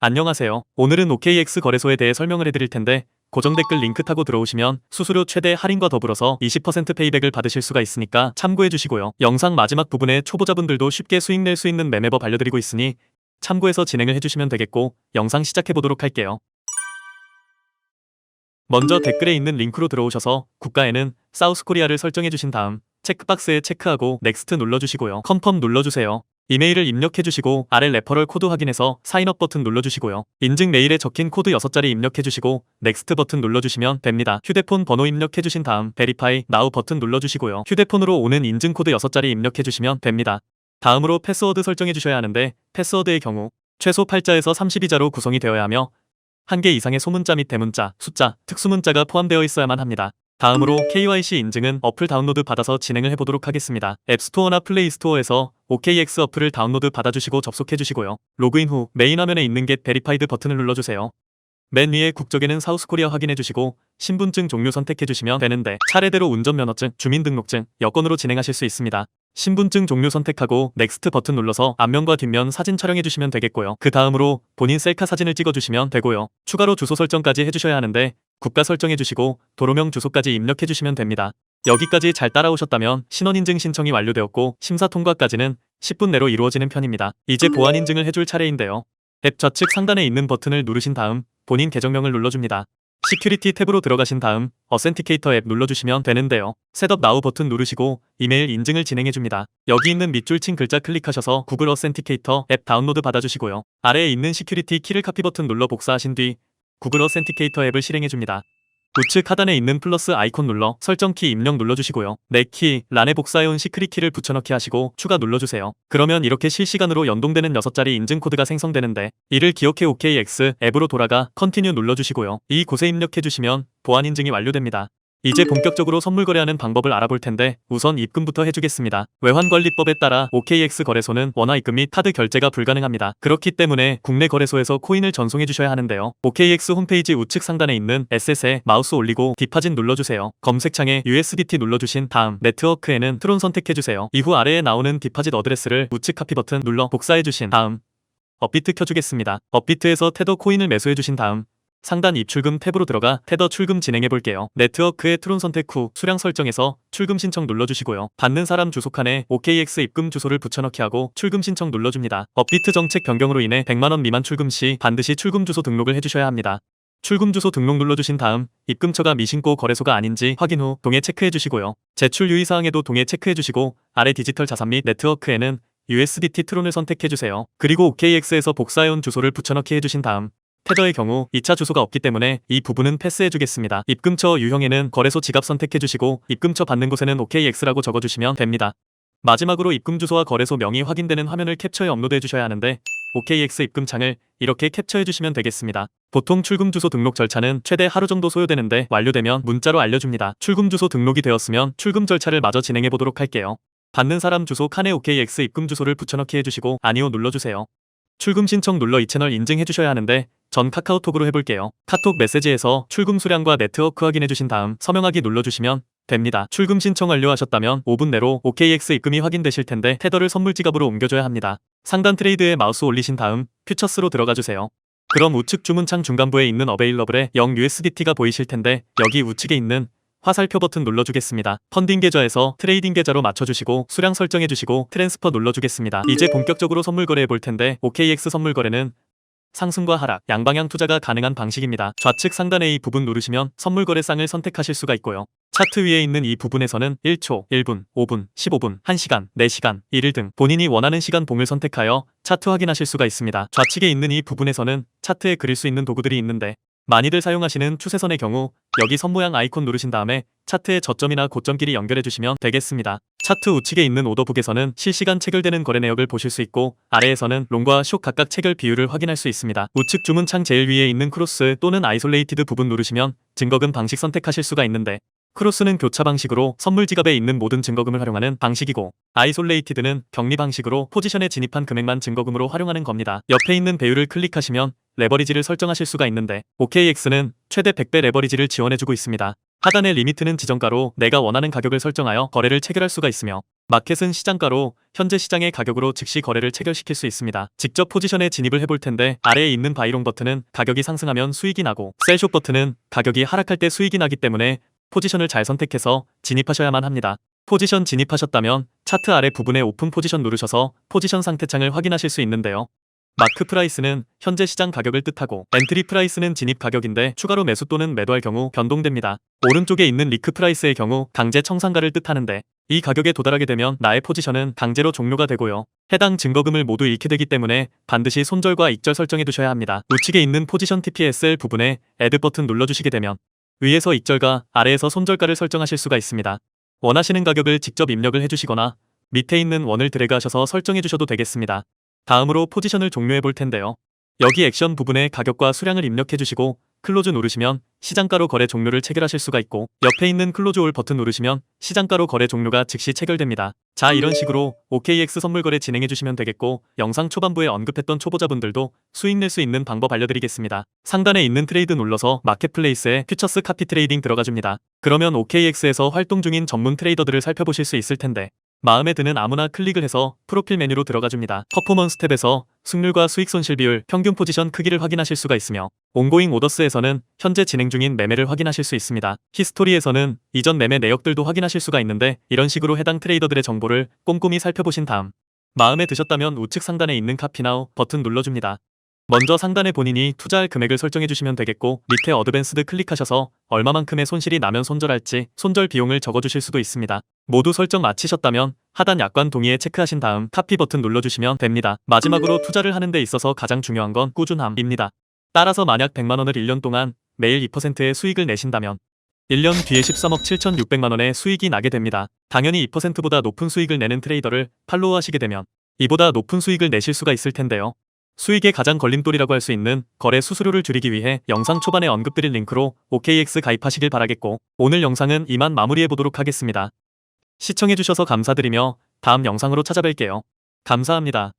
안녕하세요. 오늘은 OKX 거래소에 대해 설명을 해드릴 텐데 고정 댓글 링크 타고 들어오시면 수수료 최대 할인과 더불어서 20% 페이백을 받으실 수가 있으니까 참고해 주시고요. 영상 마지막 부분에 초보자분들도 쉽게 수익 낼 수 있는 매매법 알려드리고 있으니 참고해서 진행을 해주시면 되겠고 영상 시작해 보도록 할게요. 먼저 댓글에 있는 링크로 들어오셔서 국가에는 사우스 코리아를 설정해 주신 다음 체크박스에 체크하고 넥스트 눌러주시고요. 컨펌 눌러주세요. 이메일을 입력해주시고 아래 레퍼럴 코드 확인해서 사인업 버튼 눌러주시고요. 인증 메일에 적힌 코드 6자리 입력해주시고 넥스트 버튼 눌러주시면 됩니다. 휴대폰 번호 입력해주신 다음 베리파이 나우 버튼 눌러주시고요. 휴대폰으로 오는 인증 코드 6자리 입력해주시면 됩니다. 다음으로 패스워드 설정해주셔야 하는데 패스워드의 경우 최소 8자에서 32자로 구성이 되어야 하며 한 개 이상의 소문자 및 대문자, 숫자, 특수문자가 포함되어 있어야만 합니다. 다음으로 KYC 인증은 어플 다운로드 받아서 진행을 해보도록 하겠습니다. 앱스토어나 플레이스토어에서 OKX 어플을 다운로드 받아주시고 접속해주시고요. 로그인 후 메인 화면에 있는 Get Verified 버튼을 눌러주세요. 맨 위에 국적에는 사우스코리아 확인해주시고 신분증 종류 선택해주시면 되는데 차례대로 운전면허증, 주민등록증, 여권으로 진행하실 수 있습니다. 신분증 종류 선택하고 넥스트 버튼 눌러서 앞면과 뒷면 사진 촬영해주시면 되겠고요. 그 다음으로 본인 셀카 사진을 찍어주시면 되고요. 추가로 주소 설정까지 해주셔야 하는데 국가 설정해 주시고 도로명 주소까지 입력해 주시면 됩니다. 여기까지 잘 따라오셨다면 신원인증 신청이 완료되었고 심사 통과까지는 10분 내로 이루어지는 편입니다. 이제 보안 인증을 해줄 차례인데요. 앱 좌측 상단에 있는 버튼을 누르신 다음 본인 계정명을 눌러줍니다. 시큐리티 탭으로 들어가신 다음 어센티케이터 앱 눌러주시면 되는데요. 셋업 나우 버튼 누르시고 이메일 인증을 진행해줍니다. 여기 있는 밑줄 친 글자 클릭하셔서 구글 어센티케이터 앱 다운로드 받아주시고요. 아래에 있는 시큐리티 키를 카피 버튼 눌러 복사하신 뒤 구글 어센티케이터 앱을 실행해줍니다. 우측 하단에 있는 플러스 아이콘 눌러 설정키 입력 눌러주시고요. 내 키, 란에 복사해온 시크릿 키를 붙여넣기 하시고 추가 눌러주세요. 그러면 이렇게 실시간으로 연동되는 6자리 인증 코드가 생성되는데 이를 기억해 OKX 앱으로 돌아가 컨티뉴 눌러주시고요. 이 곳에 입력해주시면 보안 인증이 완료됩니다. 이제 본격적으로 선물 거래하는 방법을 알아볼 텐데 우선 입금부터 해주겠습니다. 외환관리법에 따라 OKX 거래소는 원화 입금 및 카드 결제가 불가능합니다. 그렇기 때문에 국내 거래소에서 코인을 전송해 주셔야 하는데요. OKX 홈페이지 우측 상단에 있는 S에 마우스 올리고 디파짓 눌러주세요. 검색창에 USDT 눌러주신 다음 네트워크에는 트론 선택해주세요. 이후 아래에 나오는 디파짓 어드레스를 우측 카피 버튼 눌러 복사해주신 다음 업비트 켜주겠습니다. 업비트에서 테더 코인을 매수해주신 다음 상단 입출금 탭으로 들어가 테더 출금 진행해 볼게요. 네트워크의 트론 선택 후 수량 설정에서 출금 신청 눌러주시고요. 받는 사람 주소 칸에 OKX 입금 주소를 붙여넣기 하고 출금 신청 눌러줍니다. 업비트 정책 변경으로 인해 100만원 미만 출금 시 반드시 출금 주소 등록을 해주셔야 합니다. 출금 주소 등록 눌러주신 다음 입금처가 미신고 거래소가 아닌지 확인 후 동에 체크해 주시고요. 제출 유의 사항에도 동에 체크해 주시고 아래 디지털 자산 및 네트워크에는 USDT 트론을 선택해 주세요. 그리고 OKX에서 복사해온 주소를 붙여넣기 해주신 다음 테더의 경우 2차 주소가 없기 때문에 이 부분은 패스해주겠습니다. 입금처 유형에는 거래소 지갑 선택해주시고 입금처 받는 곳에는 OKX라고 적어주시면 됩니다. 마지막으로 입금 주소와 거래소 명이 확인되는 화면을 캡처해 업로드해 주셔야 하는데 OKX 입금창을 이렇게 캡처해 주시면 되겠습니다. 보통 출금 주소 등록 절차는 최대 하루 정도 소요되는데 완료되면 문자로 알려줍니다. 출금 주소 등록이 되었으면 출금 절차를 마저 진행해 보도록 할게요. 받는 사람 주소 칸에 OKX 입금 주소를 붙여넣기 해주시고 아니오 눌러주세요. 출금 신청 눌러 이 채널 인증해 주셔야 하는데 전 카카오톡으로 해볼게요. 카톡 메시지에서 출금 수량과 네트워크 확인해 주신 다음 서명하기 눌러주시면 됩니다. 출금 신청 완료하셨다면 5분 내로 OKX 입금이 확인되실 텐데 테더를 선물 지갑으로 옮겨줘야 합니다. 상단 트레이드에 마우스 올리신 다음 퓨처스로 들어가 주세요. 그럼 우측 주문창 중간부에 있는 어베일러블에 0 USDT가 보이실 텐데 여기 우측에 있는 화살표 버튼 눌러주겠습니다. 펀딩 계좌에서 트레이딩 계좌로 맞춰주시고 수량 설정해주시고 트랜스퍼 눌러주겠습니다. 이제 본격적으로 선물 거래해 볼 텐데 OKX 선물 거래는 상승과 하락, 양방향 투자가 가능한 방식입니다. 좌측 상단의 이 부분 누르시면 선물 거래상을 선택하실 수가 있고요. 차트 위에 있는 이 부분에서는 1초, 1분, 5분, 15분, 1시간, 4시간, 1일 등 본인이 원하는 시간 봉을 선택하여 차트 확인하실 수가 있습니다. 좌측에 있는 이 부분에서는 차트에 그릴 수 있는 도구들이 있는데 많이들 사용하시는 추세선의 경우 여기 선 모양 아이콘 누르신 다음에 차트의 저점이나 고점끼리 연결해 주시면 되겠습니다. 차트 우측에 있는 오더북에서는 실시간 체결되는 거래 내역을 보실 수 있고 아래에서는 롱과 숏 각각 체결 비율을 확인할 수 있습니다. 우측 주문창 제일 위에 있는 크로스 또는 아이솔레이티드 부분 누르시면 증거금 방식 선택하실 수가 있는데 크로스는 교차 방식으로 선물 지갑에 있는 모든 증거금을 활용하는 방식이고 아이솔레이티드는 격리 방식으로 포지션에 진입한 금액만 증거금으로 활용하는 겁니다. 옆에 있는 배율을 클릭하시면 레버리지를 설정하실 수가 있는데 OKX는 최대 100배 레버리지를 지원해주고 있습니다. 하단의 리미트는 지정가로 내가 원하는 가격을 설정하여 거래를 체결할 수가 있으며 마켓은 시장가로 현재 시장의 가격으로 즉시 거래를 체결시킬 수 있습니다. 직접 포지션에 진입을 해볼 텐데 아래에 있는 바이롱 버튼은 가격이 상승하면 수익이 나고 셀쇼 버튼은 가격이 하락할 때 수익이 나기 때문에 포지션을 잘 선택해서 진입하셔야만 합니다. 포지션 진입하셨다면 차트 아래 부분에 오픈 포지션 누르셔서 포지션 상태 창을 확인하실 수 있는데요. 마크 프라이스는 현재 시장 가격을 뜻하고 엔트리 프라이스는 진입 가격인데 추가로 매수 또는 매도할 경우 변동됩니다. 오른쪽에 있는 리크 프라이스의 경우 강제 청산가를 뜻하는데 이 가격에 도달하게 되면 나의 포지션은 강제로 종료가 되고요. 해당 증거금을 모두 잃게 되기 때문에 반드시 손절과 익절 설정해 두셔야 합니다. 우측에 있는 포지션 TPSL 부분에 애드 버튼 눌러주시게 되면 위에서 익절과 아래에서 손절가를 설정하실 수가 있습니다. 원하시는 가격을 직접 입력을 해주시거나 밑에 있는 원을 드래그 하셔서 설정해 주셔도 되겠습니다. 다음으로 포지션을 종료해 볼 텐데요. 여기 액션 부분에 가격과 수량을 입력해 주시고 클로즈 누르시면 시장가로 거래 종료를 체결하실 수가 있고 옆에 있는 클로즈 올 버튼 누르시면 시장가로 거래 종료가 즉시 체결됩니다. 자 이런 식으로 OKX 선물 거래 진행해 주시면 되겠고 영상 초반부에 언급했던 초보자분들도 수익 낼 수 있는 방법 알려드리겠습니다. 상단에 있는 트레이드 눌러서 마켓플레이스에 퓨처스 카피 트레이딩 들어가 줍니다. 그러면 OKX에서 활동 중인 전문 트레이더들을 살펴보실 수 있을 텐데 마음에 드는 아무나 클릭을 해서 프로필 메뉴로 들어가 줍니다. 퍼포먼스 탭에서 승률과 수익 손실 비율, 평균 포지션 크기를 확인하실 수가 있으며 온고잉 오더스에서는 현재 진행 중인 매매를 확인하실 수 있습니다. 히스토리에서는 이전 매매 내역들도 확인하실 수가 있는데 이런 식으로 해당 트레이더들의 정보를 꼼꼼히 살펴보신 다음 마음에 드셨다면 우측 상단에 있는 카피나우 버튼 눌러줍니다. 먼저 상단에 본인이 투자할 금액을 설정해 주시면 되겠고 밑에 어드밴스드 클릭하셔서 얼마만큼의 손실이 나면 손절할지 손절 비용을 적어 주실 수도 있습니다. 모두 설정 마치셨다면 하단 약관 동의에 체크하신 다음 카피 버튼 눌러주시면 됩니다. 마지막으로 투자를 하는 데 있어서 가장 중요한 건 꾸준함입니다. 따라서 만약 100만원을 1년 동안 매일 2%의 수익을 내신다면 1년 뒤에 13억 7,600만원의 수익이 나게 됩니다. 당연히 2%보다 높은 수익을 내는 트레이더를 팔로우 하시게 되면 이보다 높은 수익을 내실 수가 있을 텐데요. 수익의 가장 걸림돌이라고 할 수 있는 거래 수수료를 줄이기 위해 영상 초반에 언급드린 링크로 OKX 가입하시길 바라겠고 오늘 영상은 이만 마무리해 보도록 하겠습니다. 시청해주셔서 감사드리며 다음 영상으로 찾아뵐게요. 감사합니다.